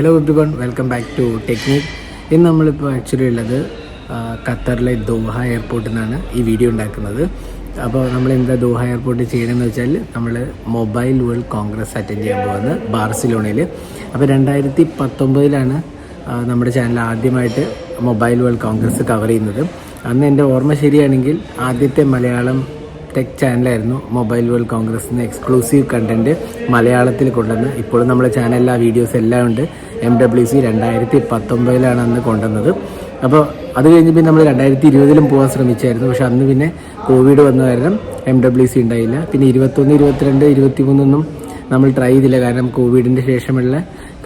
Hello everyone welcome back to technic ഇന്ന് നമ്മളിപ്പോൾ actually ഉള്ളത് ഖത്തറിലെ ദോഹ എയർപോർട്ടിൽ നിന്നാണ് ഈ വീഡിയോ ഉണ്ടാക്കുന്നത്. അപ്പോൾ നമ്മൾ എന്താ ദോഹ എയർപോർട്ടിൽ ചെയ്യണമെന്ന് വെച്ചാൽ നമ്മൾ മൊബൈൽ വേൾഡ് കോൺഗ്രസ് അറ്റൻഡ് ചെയ്യാൻ പോകുന്നത് ബാർസിലോണയിൽ അപ്പോൾ രണ്ടായിരത്തി പത്തൊമ്പതിലാണ് നമ്മുടെ ചാനൽ ആദ്യമായിട്ട് മൊബൈൽ വേൾഡ് കോൺഗ്രസ് കവർ ചെയ്യുന്നത്. അന്ന് എന്റെ ഓർമ്മ ശരിയാണെങ്കിൽ ആദ്യത്തെ മലയാളം ടെക് ചാനലായിരുന്നു മൊബൈൽ വേൾഡ് കോൺഗ്രസിന് എക്സ്ക്ലൂസീവ് കണ്ടന്റ് മലയാളത്തിൽ കൊണ്ടുവന്ന് ഇപ്പോഴും നമ്മുടെ ചാനലിൽ ആ വീഡിയോസ് എല്ലാം ഉണ്ട്. എം ഡബ്ല്യു സി രണ്ടായിരത്തി പത്തൊമ്പതിലാണ് അന്ന് കൊണ്ടുവന്നത്. അപ്പോൾ അത് കഴിഞ്ഞ് പിന്നെ നമ്മൾ രണ്ടായിരത്തി ഇരുപതിലും പോകാൻ ശ്രമിച്ചായിരുന്നു. പക്ഷെ അന്ന് പിന്നെ കോവിഡ് വന്ന കാരണം എം ഡബ്ല്യു സി ഉണ്ടായില്ല. പിന്നെ ഇരുപത്തൊന്ന് ഇരുപത്തിരണ്ട് ഇരുപത്തി മൂന്നൊന്നും നമ്മൾ ട്രൈ ചെയ്തില്ല. കാരണം കോവിഡിന്റെ ശേഷമുള്ള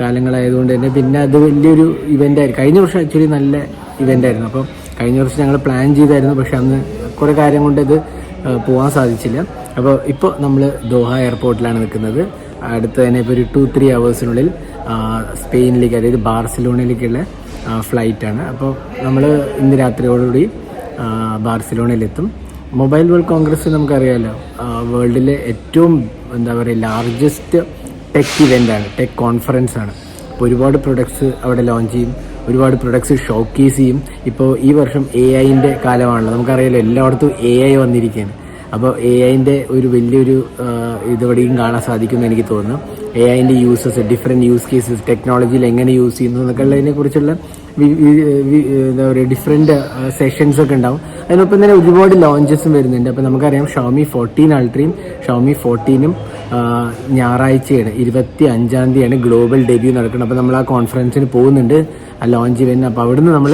കാലങ്ങളായതുകൊണ്ട് തന്നെ. പിന്നെ അത് വലിയൊരു ഇവന്റ് ആയിരുന്നു കഴിഞ്ഞ വർഷം ആക്ച്വലി നല്ല ഇവന്റ് ആയിരുന്നു. അപ്പോൾ കഴിഞ്ഞ വർഷം ഞങ്ങൾ പ്ലാൻ ചെയ്തായിരുന്നു. പക്ഷെ അന്ന് കുറേ കാര്യം കൊണ്ട് ഇത് പോകാൻ സാധിച്ചില്ല. അപ്പോൾ ഇപ്പോൾ നമ്മൾ ദോഹ എയർപോർട്ടിലാണ് നിൽക്കുന്നത്. അടുത്ത് തന്നെ ഇപ്പോൾ ഒരു ടു ത്രീ അവേഴ്സിനുള്ളിൽ സ്പെയിനിലേക്ക് അതായത് ബാർസലോണയിലേക്കുള്ള ഫ്ലൈറ്റാണ് അപ്പോൾ നമ്മൾ ഇന്ന് രാത്രിയോടുകൂടി ബാർസലോണയിലെത്തും. മൊബൈൽ വേൾഡ് കോൺഗ്രസ് നമുക്കറിയാമല്ലോ വേൾഡിലെ ഏറ്റവും എന്താ പറയുക ലാർജസ്റ്റ് ടെക് ഇവന്റാണ് ടെക് കോൺഫറൻസ് ആണ്. അപ്പോൾ ഒരുപാട് പ്രൊഡക്ട്സ് അവിടെ ലോഞ്ച് ചെയ്യും. ഒരുപാട് പ്രൊഡക്ട്സ് ഷോക്കേസ് ചെയ്യും. ഇപ്പോൾ ഈ വർഷം എ ഐന്റെ കാലമാണല്ലോ. നമുക്കറിയാലോ എല്ലായിടത്തും എ ഐ വന്നിരിക്കുകയാണ്. അപ്പോൾ എ ഐന്റെ ഒരു വലിയൊരു ഇതുവടെയും കാണാൻ സാധിക്കുമെന്ന് എനിക്ക് തോന്നുന്നു. എ ഐന്റെ യൂസസ് ഡിഫറെന്റ് യൂസ് കേസസ് ടെക്നോളജിയിൽ എങ്ങനെ യൂസ് ചെയ്യുന്നു എന്നൊക്കെ ഉള്ളതിനെ കുറിച്ചുള്ള വി- വി- വി- എന്താ പറയുക ഡിഫറെന്റ് സെഷൻസ് ഒക്കെ ഉണ്ടാവും. അതിനൊപ്പം തന്നെ ഒരുപാട് ലോഞ്ചസും വരുന്നുണ്ട്. അപ്പോൾ നമുക്കറിയാം ഷോമി ഫോർട്ടീൻ അൾട്രയും ഷോമി ഫോർട്ടീനും ഞായറാഴ്ചയാണ്. ഇരുപത്തി അഞ്ചാം തീയതിയാണ് ഗ്ലോബൽ ഡെബ്യൂ നടക്കുന്നത്. അപ്പോൾ നമ്മൾ ആ കോൺഫറൻസിന് പോകുന്നുണ്ട്. ആ ലോഞ്ച് ഇവന്റ് അപ്പോൾ അവിടുന്ന് നമ്മൾ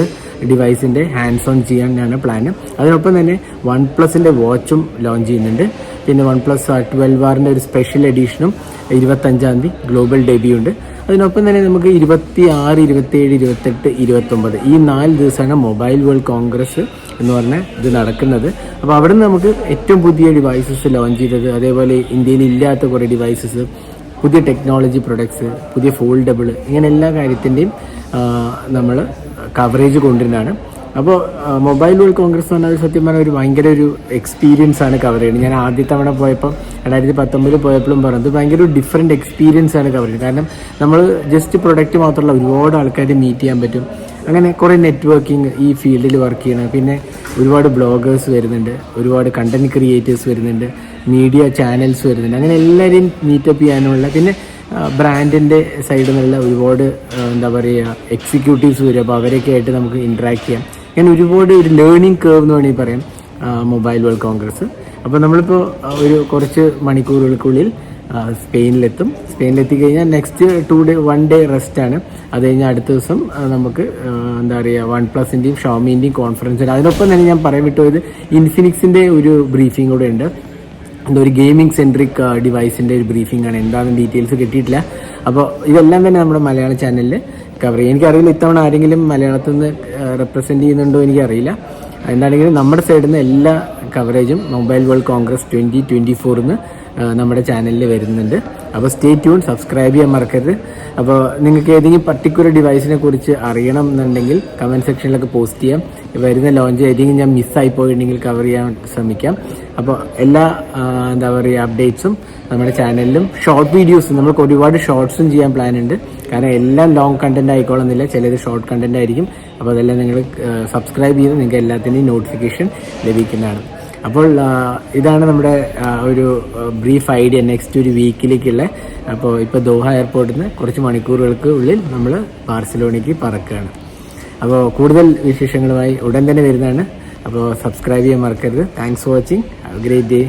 ഡിവൈസിന്റെ ഹാൻഡ്സ് ഓൺ ചെയ്യാനാണ് പ്ലാന് അതിനൊപ്പം തന്നെ വൺ പ്ലസിന്റെ വാച്ചും ലോഞ്ച് ചെയ്യുന്നുണ്ട്. പിന്നെ വൺ പ്ലസ് ട്വൽവ് ആറിന്റെ ഒരു സ്പെഷ്യൽ എഡീഷനും ഇരുപത്തഞ്ചാം തീയതി ഗ്ലോബൽ ഡെബ്യൂ ഉണ്ട്. അതിനൊപ്പം തന്നെ നമുക്ക് ഇരുപത്തി ആറ് ഇരുപത്തിയേഴ് ഇരുപത്തെട്ട് ഇരുപത്തൊമ്പത് ഈ നാല് ദിവസമാണ് മൊബൈൽ വേൾഡ് കോൺഗ്രസ് എന്ന് പറഞ്ഞ ഇത് നടക്കുന്നത്. അപ്പോൾ അവിടെ നിന്ന് നമുക്ക് ഏറ്റവും പുതിയ ഡിവൈസസ് ലോഞ്ച് ചെയ്തത് അതേപോലെ ഇന്ത്യയിൽ ഇല്ലാത്ത കുറേ ഡിവൈസസ് പുതിയ ടെക്നോളജി പ്രൊഡക്ട്സ് പുതിയ ഫോൾഡബിൾ ഇങ്ങനെ എല്ലാ കാര്യത്തിന്റെയും നമ്മൾ കവറേജ് കൊണ്ടുവരുന്നതാണ്. അപ്പോൾ മൊബൈൽ വേൾഡ് കോൺഗ്രസ് എന്ന് പറഞ്ഞാൽ സത്യം പറഞ്ഞാൽ ഒരു ഭയങ്കര ഒരു എക്സ്പീരിയൻസ് ആണ് കവർ ചെയ്യുന്നത്. ഞാൻ ആദ്യ തവണ പോയപ്പോൾ രണ്ടായിരത്തി പത്തൊമ്പതിൽ പോയപ്പോഴും പറഞ്ഞത് ഭയങ്കര ഒരു ഡിഫറെന്റ് എക്സ്പീരിയൻസ് ആണ് കവർ ചെയ്യുന്നത്. കാരണം നമ്മൾ ജസ്റ്റ് പ്രൊഡക്റ്റ് മാത്രമല്ല ഒരുപാട് ആൾക്കാരെ മീറ്റ് ചെയ്യാൻ പറ്റും. അങ്ങനെ കുറേ നെറ്റ്വർക്കിംഗ് ഈ ഫീൽഡിൽ വർക്ക് ചെയ്യണം പിന്നെ ഒരുപാട് ബ്ലോഗേഴ്സ് വരുന്നുണ്ട് ഒരുപാട് കണ്ടന്റ് ക്രിയേറ്റേഴ്സ് വരുന്നുണ്ട് മീഡിയ ചാനൽസ് വരുന്നുണ്ട്. അങ്ങനെ എല്ലാവരെയും മീറ്റപ്പ് ചെയ്യാനുള്ള പിന്നെ ബ്രാൻഡിന്റെ സൈഡിൽ നിന്നുള്ള ഒരുപാട് എന്താ പറയുക എക്സിക്യൂട്ടീവ്സ് വരും. അപ്പോൾ അവരൊക്കെ ആയിട്ട് നമുക്ക് ഇൻട്രാക്ട് ചെയ്യാം. അങ്ങനെ ഒരുപാട് ഒരു ലേണിംഗ് കേവ് എന്ന് വേണമെങ്കിൽ പറയാം മൊബൈൽ വേൾഡ് കോൺഗ്രസ് അപ്പോൾ നമ്മളിപ്പോൾ ഒരു കുറച്ച് മണിക്കൂറുകൾക്കുള്ളിൽ സ്പെയിനിലെത്തും സ്പെയിനിലെത്തി. കഴിഞ്ഞാൽ next two day one day rest ആണ്. അത് കഴിഞ്ഞാൽ അടുത്ത ദിവസം നമുക്ക് എന്താ പറയുക വൺ പ്ലസിന്റെയും ഷോമിന്റെയും കോൺഫറൻസ് ഉണ്ട് അതിനൊപ്പം തന്നെ ഞാൻ പറയാൻ വിട്ടുപോയത് ഇൻഫിനിക്സിന്റെ ഒരു ബ്രീഫിംഗ് കൂടെ ഉണ്ട്. എന്താ ഒരു ഗെയിമിംഗ് സെൻട്രിക് ഡിവൈസിന്റെ ഒരു ബ്രീഫിംഗ് ആണ്. എന്താണെന്ന് ഡീറ്റെയിൽസ് കിട്ടിയിട്ടില്ല. അപ്പോൾ ഇതെല്ലാം തന്നെ നമ്മുടെ മലയാള ചാനലിൽ കവർ ചെയ്യും. എനിക്കറിയില്ല ഇത്തവണ ആരെങ്കിലും മലയാളത്തിൽ നിന്ന് റെപ്രസെന്റ് ചെയ്യുന്നുണ്ടോ എനിക്കറിയില്ല. എന്താണെങ്കിലും നമ്മുടെ സൈഡിൽ നിന്ന് എല്ലാ കവറേജും mobile world congress twenty twenty ഫോറിന്ന് നമ്മുടെ ചാനലിൽ വരുന്നുണ്ട്. അപ്പോൾ സ്റ്റേ ട്യൂൺ സബ്സ്ക്രൈബ് ചെയ്യാൻ മറക്കരുത്. അപ്പോൾ നിങ്ങൾക്ക് ഏതെങ്കിലും പർട്ടിക്കുലർ ഡിവൈസിനെ കുറിച്ച് അറിയണം എന്നുണ്ടെങ്കിൽ കമന്റ് സെക്ഷനിലൊക്കെ പോസ്റ്റ് ചെയ്യാം. വരുന്ന ലോഞ്ച് ഏതെങ്കിലും ഞാൻ മിസ്സായി പോയിട്ടുണ്ടെങ്കിൽ കവർ ചെയ്യാൻ ശ്രമിക്കാം. അപ്പോൾ എല്ലാ എന്താ പറയുക അപ്ഡേറ്റ്സും നമ്മുടെ ചാനലിലും ഷോർട്ട് വീഡിയോസും നമുക്ക് ഒരുപാട് ഷോർട്സും ചെയ്യാൻ പ്ലാൻ ഉണ്ട്. കാരണം എല്ലാം ലോങ് കണ്ടന്റ് ആയിക്കോളുന്നില്ല ചിലത് ഷോർട്ട് കണ്ടന്റ് ആയിരിക്കും. അപ്പോൾ അതെല്ലാം നിങ്ങൾ സബ്സ്ക്രൈബ് ചെയ്ത് നിങ്ങൾക്ക് എല്ലാത്തിന്റെയും നോട്ടിഫിക്കേഷൻ ലഭിക്കുന്നതാണ്. അപ്പോൾ ഇതാണ് നമ്മുടെ ഒരു ബ്രീഫ് ഐഡിയ നെക്സ്റ്റ് ഒരു വീക്കിലേക്കുള്ള അപ്പോൾ ഇപ്പോൾ ദോഹ എയർപോർട്ടിൽ നിന്ന് കുറച്ച് മണിക്കൂറുകൾക്ക് ഉള്ളിൽ നമ്മൾ ബാർസലോണയ്ക്ക് പറക്കുകയാണ് അപ്പോൾ കൂടുതൽ വിശേഷങ്ങളുമായി ഉടൻ തന്നെ വരുന്നതാണ്. അപ്പോൾ സബ്സ്ക്രൈബ് ചെയ്യാൻ മറക്കരുത്. Thanks for watching great day